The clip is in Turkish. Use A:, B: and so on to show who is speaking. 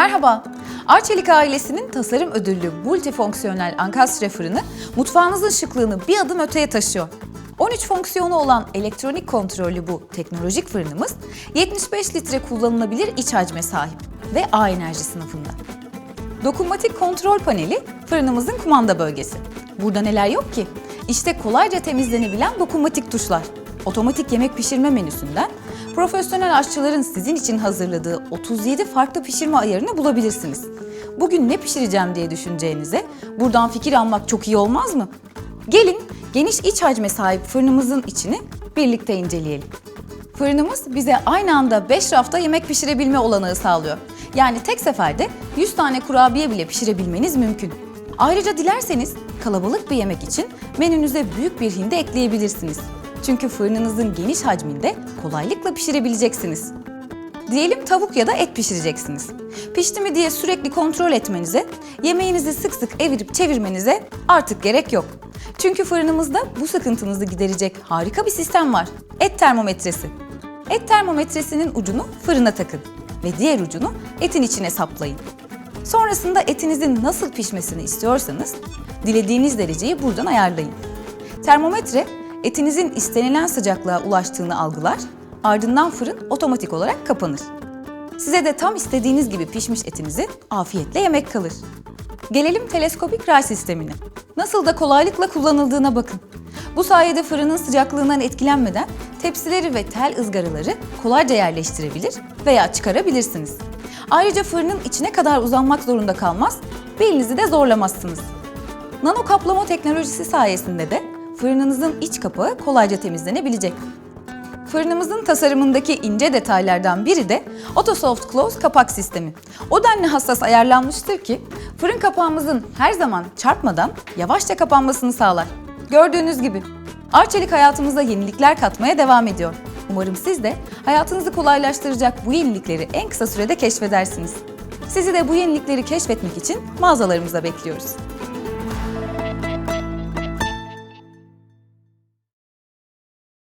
A: Merhaba. Arçelik ailesinin tasarım ödüllü multifonksiyonel ankastre fırını mutfağınızın şıklığını bir adım öteye taşıyor. 13 fonksiyonu olan elektronik kontrollü bu teknolojik fırınımız 75 litre kullanılabilir iç hacme sahip ve A enerji sınıfında. Dokunmatik kontrol paneli fırınımızın kumanda bölgesi. Burada neler yok ki? İşte kolayca temizlenebilen dokunmatik tuşlar. Otomatik yemek pişirme menüsünden profesyonel aşçıların sizin için hazırladığı 37 farklı pişirme ayarını bulabilirsiniz. Bugün ne pişireceğim diye düşüneceğinize buradan fikir almak çok iyi olmaz mı? Gelin geniş iç hacme sahip fırınımızın içini birlikte inceleyelim. Fırınımız bize aynı anda 5 rafta yemek pişirebilme olanağı sağlıyor. Yani tek seferde 100 tane kurabiye bile pişirebilmeniz mümkün. Ayrıca dilerseniz kalabalık bir yemek için menünüze büyük bir hindi ekleyebilirsiniz. Çünkü fırınınızın geniş hacminde kolaylıkla pişirebileceksiniz. Diyelim tavuk ya da et pişireceksiniz. Pişti mi diye sürekli kontrol etmenize, yemeğinizi sık sık evirip çevirmenize artık gerek yok. Çünkü fırınımızda bu sıkıntınızı giderecek harika bir sistem var. Et termometresi. Et termometresinin ucunu fırına takın ve diğer ucunu etin içine saplayın. Sonrasında etinizin nasıl pişmesini istiyorsanız dilediğiniz dereceyi buradan ayarlayın. Termometre etinizin istenilen sıcaklığa ulaştığını algılar, ardından fırın otomatik olarak kapanır. Size de tam istediğiniz gibi pişmiş etinizi afiyetle yemek kalır. Gelelim teleskopik ray sistemine. Nasıl da kolaylıkla kullanıldığına bakın. Bu sayede fırının sıcaklığından etkilenmeden tepsileri ve tel ızgaraları kolayca yerleştirebilir veya çıkarabilirsiniz. Ayrıca fırının içine kadar uzanmak zorunda kalmaz, belinizi de zorlamazsınız. Nano kaplama teknolojisi sayesinde de fırınınızın iç kapağı kolayca temizlenebilecek. Fırınımızın tasarımındaki ince detaylardan biri de AutoSoft Close kapak sistemi. O denli hassas ayarlanmıştır ki fırın kapağımızın her zaman çarpmadan yavaşça kapanmasını sağlar. Gördüğünüz gibi Arçelik hayatımıza yenilikler katmaya devam ediyor. Umarım siz de hayatınızı kolaylaştıracak bu yenilikleri en kısa sürede keşfedersiniz. Sizi de bu yenilikleri keşfetmek için mağazalarımıza bekliyoruz.